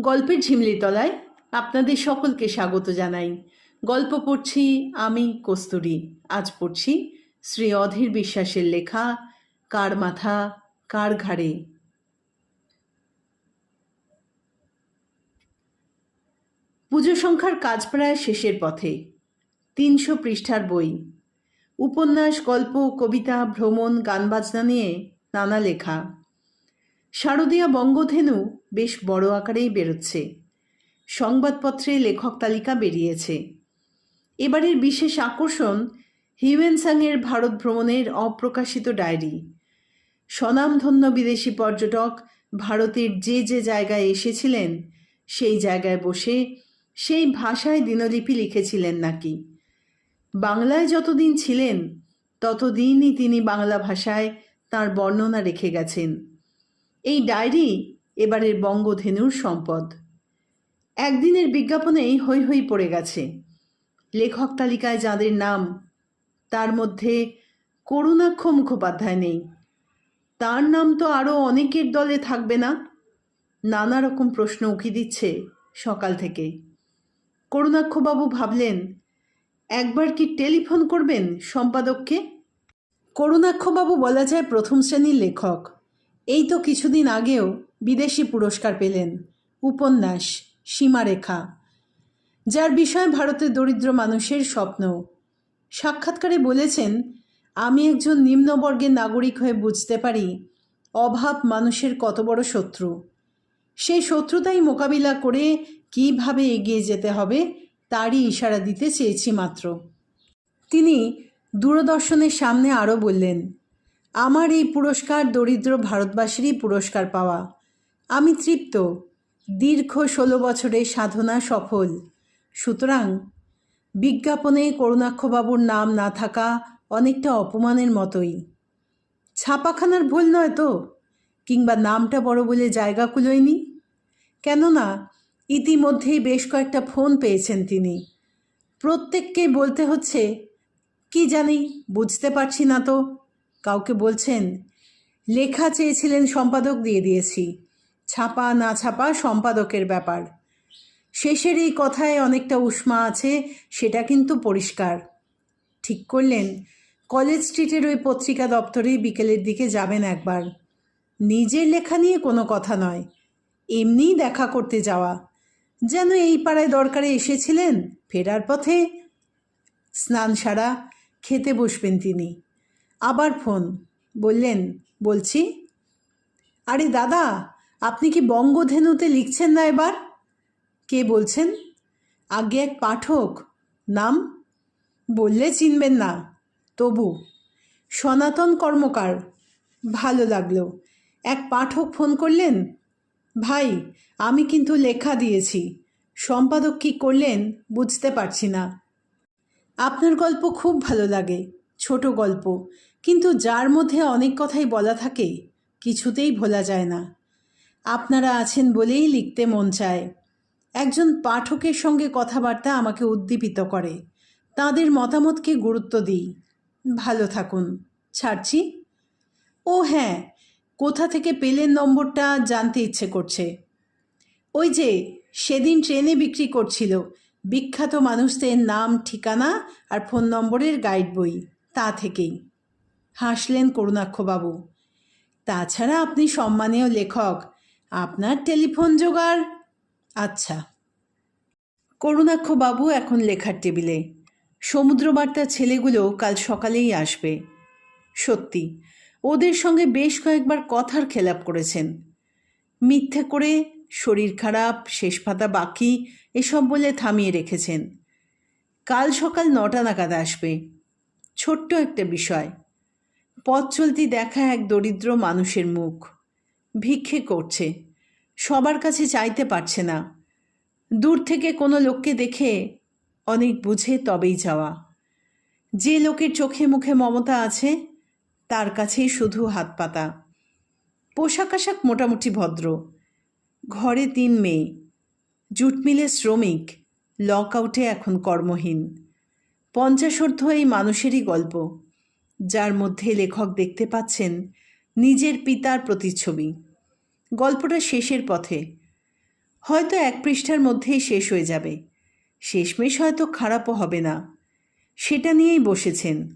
গল্পের ঝিমলিতলায় আপনাদের সকলকে স্বাগত জানাই। গল্প পড়ছি আমি, কস্তুরী। আজ পড়ছি শ্রী অধীর বিশ্বাসের লেখা, কার মাথা, কার ঘাড়ে। পুজো সংখ্যার কাজ প্রায় শেষের পথে, তিনশো পৃষ্ঠার বই। উপন্যাস, গল্প, কবিতা, ভ্রমণ, গান বাজনা নিয়ে নানা লেখা। শারদীয়া বঙ্গধেনু বেশ বড় আকারেই বেরোচ্ছে। সংবাদপত্রে লেখক তালিকা বেরিয়েছে। এবারের বিশেষ আকর্ষণ হিউয়েনসাংয়ের ভারত ভ্রমণের অপ্রকাশিত ডায়েরি। স্বনামধন্য বিদেশি পর্যটক ভারতের যে যে জায়গায় এসেছিলেন, সেই জায়গায় বসে সেই ভাষায় দিনলিপি লিখেছিলেন নাকি? বাংলায় যতদিন ছিলেন, ততদিনই তিনি বাংলা ভাষায় তার বর্ণনা রেখে গেছেন। এই ডায়েরি এবারের বঙ্গধেনুর সম্পদ। একদিনের বিজ্ঞাপনেই হৈ হৈ পড়ে গেছে। লেখক তালিকায় যাদের নাম, তার মধ্যে করুণাক্ষ মুখোপাধ্যায় নেই। তার নাম তো আরও অনেকের দলে থাকবে না? নানা রকম প্রশ্ন উঁকি দিচ্ছে সকাল থেকে। করুণাক্ষবাবু ভাবলেন, একবার কি টেলিফোন করবেন সম্পাদককে? করুণাক্ষবাবু বলা যায় প্রথম শ্রেণির লেখক। এই তো কিছুদিন আগেও বিদেশি পুরস্কার পেলেন উপন্যাস সীমারেখা, যার বিষয় ভারতের দরিদ্র মানুষের স্বপ্ন। সাক্ষাৎকারে বলেছেন, আমি একজন নিম্নবর্গের নাগরিক হয়ে বুঝতে পারি অভাব মানুষের কত বড় শত্রু। সেই শত্রুতাই মোকাবিলা করে কীভাবে এগিয়ে যেতে হবে তারই ইশারা দিতে চেয়েছি মাত্র। তিনি দূরদর্শনের সামনে আরও বললেন আমার এই পুরস্কার দরিদ্র ভারতবাসীরই পুরস্কার পাওয়া। আমি তৃপ্ত। দীর্ঘ ষোলো বছরের সাধনা সফল। সুতরাং বিজ্ঞাপনে করুণাক্ষবাবুর নাম না থাকা অনেকটা অপমানের মতোই। ছাপাখানার ভুল নয় তো? কিংবা নামটা বড় বলে জায়গা কুলোয়নি কেননা ইতিমধ্যেই বেশ কয়েকটা ফোন পেয়েছেন তিনি। প্রত্যেককেই বলতে হচ্ছে, কি জানি, বুঝতে পারছি না তো। কাউকে বলছেন, লেখা চেয়েছিলেন সম্পাদক দিয়ে দিয়েছি। ছাপা না ছাপা সম্পাদকের ব্যাপার। শেষের এই কথায় অনেকটা উষ্মা আছে, সেটা কিন্তু পরিষ্কার। ঠিক করলেন। কলেজ স্ট্রিটের ওই পত্রিকা দপ্তরেই বিকেলের দিকে যাবেন একবার। নিজের লেখা নিয়ে কোনো কথা নয়। এমনিই দেখা করতে যাওয়া। যেন এই পাড়ায় দরকারে এসেছিলেন, ফেরার পথে স্নান সারা খেতে বসবেন তিনি। আবার ফোন। বললেন, বলছি, আরে দাদা, আপনি কি বঙ্গধেনুতে লিখছেন না এবার? কে বলছেন? আগে এক পাঠক। নাম? বললে চিনবেন না। তবু। সনাতন কর্মকার। ভালো লাগল। এক পাঠক ফোন করলেন? ভাই, আমি কিন্তু লেখা দিয়েছি। সম্পাদক কী করলেন? বুঝতে পারছি না। আপনার গল্প খুব ভালো লাগে। ছোট গল্প। কিন্তু যার মধ্যে অনেক কথাই বলা থাকে, কিছুতেই ভোলা যায় না। আপনারা আছেন বলেই লিখতে মন চায়। একজন পাঠকের সঙ্গে কথাবার্তা আমাকে উদ্দীপিত করে। তাদের মতামতকে গুরুত্ব দিই। ভালো থাকুন। ছাড়ছি? ও হ্যাঁ কোথা থেকে পেলেন নম্বরটা জানতে ইচ্ছে করছে। ওই যে, সেদিন ট্রেনে বিক্রি করছিল। বিখ্যাত মানুষদের নাম, ঠিকানা আর ফোন নম্বরের গাইড বই, তা থেকেই। হাসলেন করুণাক্ষবাবু। তাছাড়া আপনি সম্মানীয় লেখক, আপনার টেলিফোন জোগাড়? আচ্ছা। করুণাক্ষবাবু এখন লেখার টেবিলে। সমুদ্রবার্তার ছেলেগুলো কাল সকালেই আসবে। সত্যি, ওদের সঙ্গে বেশ কয়েকবার কথার খেলাপ করেছেন। মিথ্যে করে শরীর খারাপ, শেষ পাতা বাকি, এসব বলে থামিয়ে রেখেছেন। কাল সকাল নটা নাগাদ আসবে। ছোট্ট একটা বিষয়। পথ চলতি দেখা এক দরিদ্র মানুষের মুখ। ভিক্ষে করছে। সবার কাছে চাইতে পারছে না। দূর থেকে কোনো লোককে দেখে অনেক বুঝে তবেই যাওয়া। যে লোকের চোখে মুখে মমতা আছে, তার কাছেই শুধু হাত পাতা। পোশাক আশাক মোটামুটি ভদ্র। ঘরে তিন মেয়ে। জুট মিলে শ্রমিক, লক আউটে এখন কর্মহীন। পঞ্চাশোর্ধ এই মানুষেরই গল্প। যার মধ্যে লেখক দেখতে পাচ্ছেন নিজের পিতার প্রতিচ্ছবি। গল্পটা শেষের পথে। হয়তো এক পৃষ্ঠার মধ্যেই শেষ হয়ে যাবে। শেষমেশ হয়তো খারাপও হবে না। সেটা নিয়েই বসেছেন।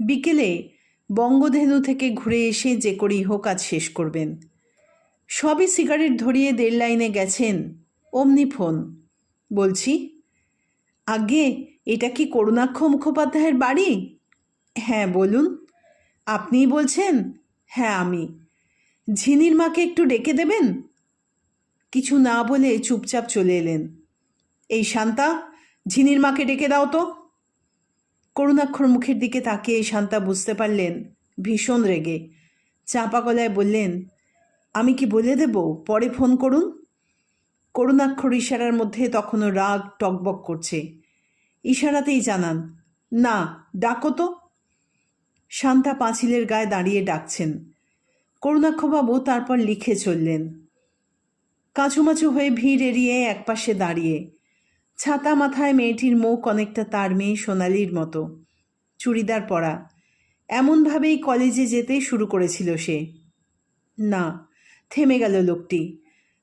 বিকেলে বঙ্গধেনু থেকে ঘুরে এসে যে করেই হোক আজ শেষ করবেন। সবই সিগারেট ধরিয়ে দেড় লাইনে গেছেন, অমনি ফোন। বলছি আগে এটা কি করুণাক্ষ মুখোপাধ্যায়ের বাড়ি? হ্যাঁ বলুন। আপনিই বলছেন? হ্যাঁ আমি। ঝিনির মাকে একটু ডেকে দেবেন? কিছু না বলে চুপচাপ চলে এলেন। এই শান্তা, ঝিনির মাকে ডেকে দাও তো। করুণাক্ষর মুখের দিকে তাকিয়ে শান্তা বুঝতে পারলেন, ভীষণ রেগে। চাপা গলায় বললেন, আমি কি বলে দেব? পরে ফোন করুন। করুণাক্ষর ইশারার মধ্যে তখনও রাগ টকবক করছে। ইশারাতেই জানান, না, ডাকো তো। শান্তা পাঁচিলের গায়ে দাঁড়িয়ে ডাকছেন। করুণাক্ষবাবু তারপর লিখে চললেন, কাঁচুমাচু হয়ে ভিড় এড়িয়ে একপাশে দাঁড়িয়ে, ছাতা মাথায় মেয়েটির মুখ অনেকটা তার মেয়ে সোনালির মতো, চুড়িদার পরা, এমনভাবেই কলেজে যেতে শুরু করেছিল সে। না, থেমে গেল লোকটি,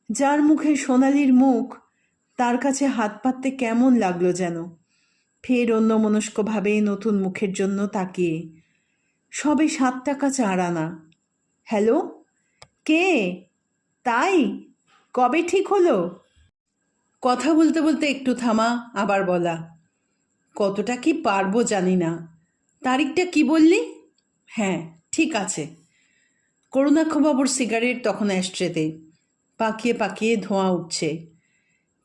যার মুখে সোনালির মুখ, তার কাছে হাত পাততে কেমন লাগল যেন, ফের অন্য মনস্কভাবে নতুন মুখের জন্য তাকিয়ে। সবে সাত টাকা চার আনা। হ্যালো? কে? তাই? কবে ঠিক হলো? কথা বলতে বলতে একটু থামা, আবার বলা। কতটা কি পারব জানি না। তারিখটা কি বললি? হ্যাঁ ঠিক আছে। করুণাক্ষবাবুর সিগারেট তখন অ্যাস্ট্রেতে পাকিয়ে পাকিয়ে ধোঁয়া উঠছে।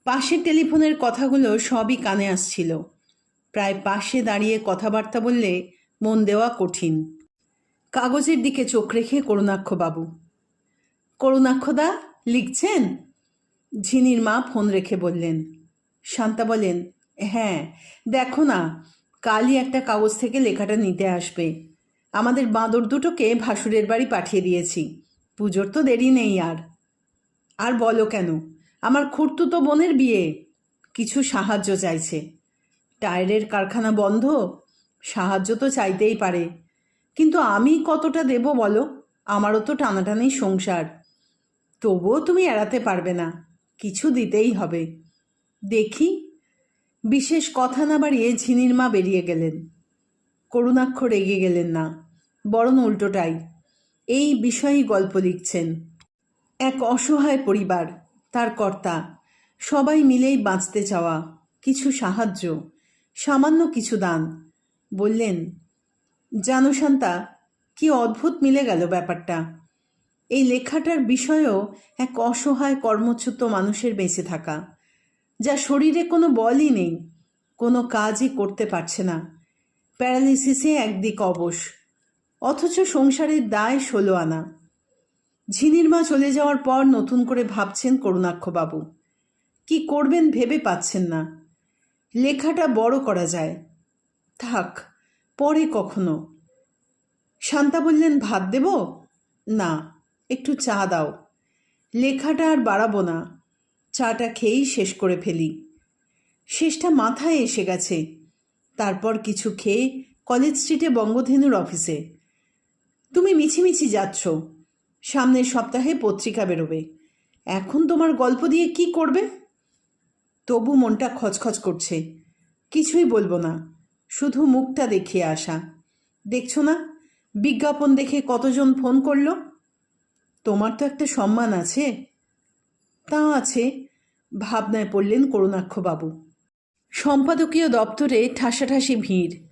পাশের টেলিফোনের কথাগুলো সবই কানে আসছিল। প্রায় পাশে দাঁড়িয়ে কথাবার্তা বললে মন দেওয়া কঠিন। কাগজের দিকে চোখ রেখে করুণাক্ষবাবু করুণাক্ষদা, লিখছেন? ঝিনির মা ফোন রেখে বললেন। শান্তা বলেন হ্যাঁ দেখো না, কালই একটা কাগজ থেকে লেখাটা নিতে আসবে। আমাদের বাঁদর দুটোকে ভাসুরের বাড়ি পাঠিয়ে দিয়েছি। পুজোর তো দেরি নেই আর। আর বলো কেন? আমার খুঁড়তুতো বোনের বিয়ে। কিছু সাহায্য চাইছে। টায়ারের কারখানা বন্ধ। সাহায্য তো চাইতেই পারে। কিন্তু আমি কতটা দেব বলো? আমারও তো টানাটানি সংসার। তবুও তুমি এড়াতে পারবে না। কিছু দিতেই হবে। দেখি। বিশেষ কথা না বাড়িয়ে ঝিনির মা বেরিয়ে গেলেন। করুণাক্ষ রেগে গেলেন না। বরং উল্টোটাই। এই বিষয়েই গল্প লিখছেন। এক অসহায় পরিবার, তার কর্তা। সবাই মিলেই বাঁচতে চাওয়া। কিছু সাহায্য। সামান্য কিছু দান। বললেন জানো শান্তা, কি অদ্ভুত মিলে গেল ব্যাপারটা। এই লেখাটার বিষয়ও এক অসহায় কর্মচ্যুত মানুষের বেঁচে থাকা, যা শরীরে কোনো বলই নেই, কোনো কাজই করতে পারছে না। প্যারালিসিসে একদিক অবশ, অথচ সংসারের দায় ষোলো আনা। ঝিনির মা চলে যাওয়ার পর নতুন করে ভাবছেন করুণাক্ষবাবু, কি করবেন ভেবে পাচ্ছেন না। লেখাটা বড় করা যায়। থাক পরে কখনো? শান্তা বললেন, ভাত দেব? না, একটু চা দাও। লেখাটা আর বাড়াবো না, চাটা খেয়েই শেষ করে ফেলি। শেষটা মাথায় এসে গেছে। তারপর কিছু খেয়ে কলেজ স্ট্রিটে বঙ্গধেনুর অফিসে। তুমি মিছিমিছি যাচ্ছ সামনের সপ্তাহে পত্রিকা বেরোবে। এখন তোমার গল্প দিয়ে কি করবে? তবু মনটা খচখচ করছে, কিছুই বলব না। শুধু মুখটা দেখিয়ে আসা। দেখছ না? বিজ্ঞাপন দেখে কতজন ফোন করল? তোমার তো একটা সম্মান আছে। তা আছে, ভাবনায় পড়লেন করুণাক্ষবাবু। সম্পাদকীয় দপ্তরে ঠাসাঠাসি ভিড়।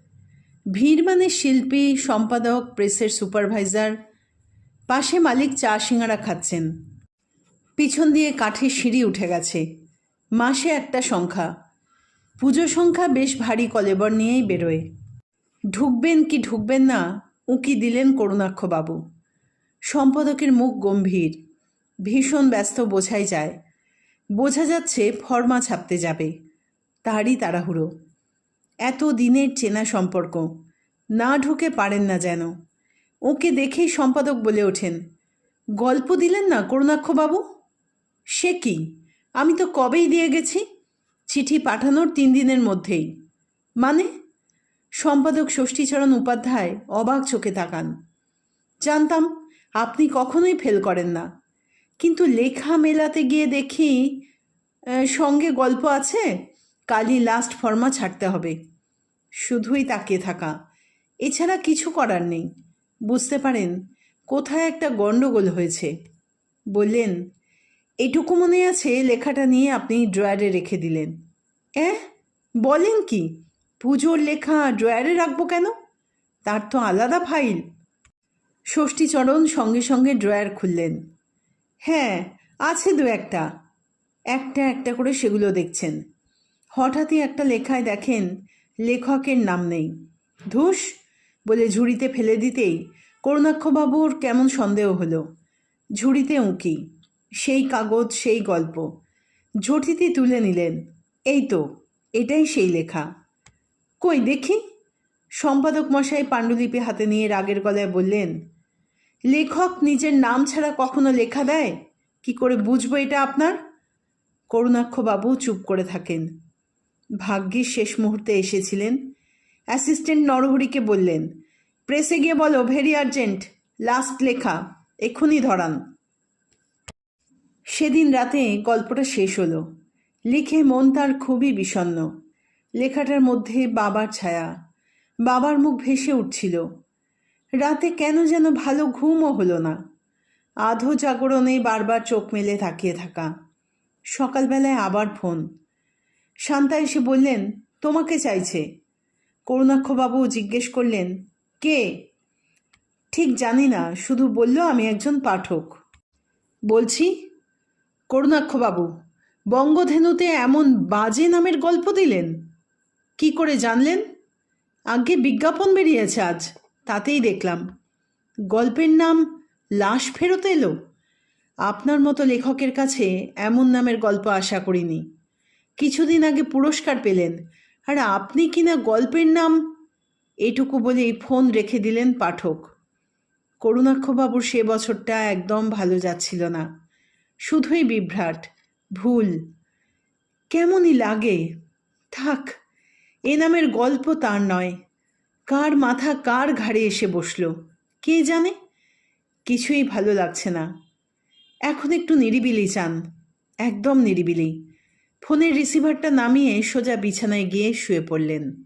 ভিড় মানে শিল্পী, সম্পাদক, প্রেসের সুপারভাইজার, পাশে মালিক চা সিঙাড়া খাচ্ছেন। পিছন দিয়ে কাঠের সিঁড়ি উঠে গেছে। মাসে একটা সংখ্যা। পুজো সংখ্যা বেশ ভারী কলেবর নিয়েই বেরোয়। ঢুকবেন কি ঢুকবেন না, উঁকি দিলেন করুণাক্ষবাবু। সম্পাদকের মুখ গম্ভীর, ভীষণ ব্যস্ত বোঝাই যায়। বোঝা যাচ্ছে ফর্মা ছাপতে যাবে, তারই তাড়াহুড়ো। এত দিনের চেনা সম্পর্ক, না ঢুকে পারেন না যেন। ওকে দেখেই সম্পাদক বলে ওঠেন, গল্প দিলেন না করুণাক্ষবাবু? সে কি? আমি তো কবেই দিয়ে গেছি? চিঠি পাঠানোর তিন দিনের মধ্যেই। মানে? সম্পাদক ষষ্ঠীচরণ উপাধ্যায় অবাক চোখে তাকান। জানতাম আপনি কখনোই ফেল করেন না। কিন্তু লেখা মেলাতে গিয়ে দেখি সঙ্গে গল্প আছে, কালই লাস্ট ফর্মা ছাড়তে হবে। শুধুই তাকিয়ে থাকা। এছাড়া কিছু করার নেই। বুঝতে পারেন, কোথায় একটা গণ্ডগোল হয়েছে। বললেন এটুকু মনে আছে লেখাটা নিয়ে আপনি ড্রয়ারে রেখে দিলেন। অ্যাঁ? বলেন কি? পুজোর লেখা ড্রয়ারে রাখব কেন? তার তো আলাদা ফাইল। ষষ্ঠীচরণ সঙ্গে সঙ্গে ড্রয়ার খুললেন। হ্যাঁ আছে দু একটা। একটা একটা করে সেগুলো দেখছেন। হঠাৎই একটা লেখায় দেখেন লেখকের নাম নেই। ধুস! বলে ঝুড়িতে ফেলে দিতেই করুণাক্ষবাবুর কেমন সন্দেহ হলো। ঝুড়িতে উঁকি। সেই কাগজ, সেই গল্প। ঝটিতে তুলে নিলেন। এই তো, এটাই সেই লেখা। কই, দেখি। সম্পাদক মশাই পাণ্ডুলিপি হাতে নিয়ে রাগের গলায় বললেন, লেখক নিজের নাম ছাড়া কখনো লেখা দেয়? কি করে বুঝব এটা আপনার? করুণাক্ষবাবু চুপ করে থাকেন। ভাগ্যিস শেষ মুহূর্তে এসেছিলেন। অ্যাসিস্ট্যান্ট নরহরিকে বললেন, প্রেসে গিয়ে বলো, ভেরি আর্জেন্ট, লাস্ট লেখা এক্ষুনি ধরান। সেদিন রাতে গল্পটা শেষ হলো। লিখে মন তার খুবই বিষণ্ণ। লেখাটার মধ্যে বাবার ছায়া। বাবার মুখ ভেসে উঠছিল। রাতে কেন যেন ভালো ঘুমও হলো না। আধো জাগরণে বারবার চোখ মেলে তাকিয়ে থাকা। সকালবেলায় আবার ফোন। শান্তা এসে বললেন, তোমাকে চাইছে। করুণাক্ষবাবু জিজ্ঞেস করলেন, কে? ঠিক জানি না, শুধু বলল আমি একজন পাঠক। বলছি? করুণাক্ষবাবু বঙ্গধেনুতে এমন বাজে নামের গল্প দিলেন। কি করে জানলেন? আগে বিজ্ঞাপন বেরিয়েছে আজ, তাতেই দেখলাম। গল্পের নাম লাশ ফেরত এলো। আপনার মতো লেখকের কাছে এমন নামের গল্প আশা করিনি। কিছুদিন আগে পুরস্কার পেলেন, আর আপনি কিনা গল্পের নাম? এটুকু বলেই ফোন রেখে দিলেন পাঠক। করুণাক্ষবাবুর সে বছরটা একদম ভালো যাচ্ছিল না। শুধুই বিভ্রাট, ভুল। কেমনই লাগে? থাক, এ নামের গল্প তার নয়। কার মাথা কার ঘাড়ে এসে বসল? কে জানে? কিছুই ভালো লাগছে না। এখন একটু নিরিবিলি চান একদম নিরিবিলি। ফোনের রিসিভারটা নামিয়ে সোজা বিছানায় গিয়ে শুয়ে পড়লেন।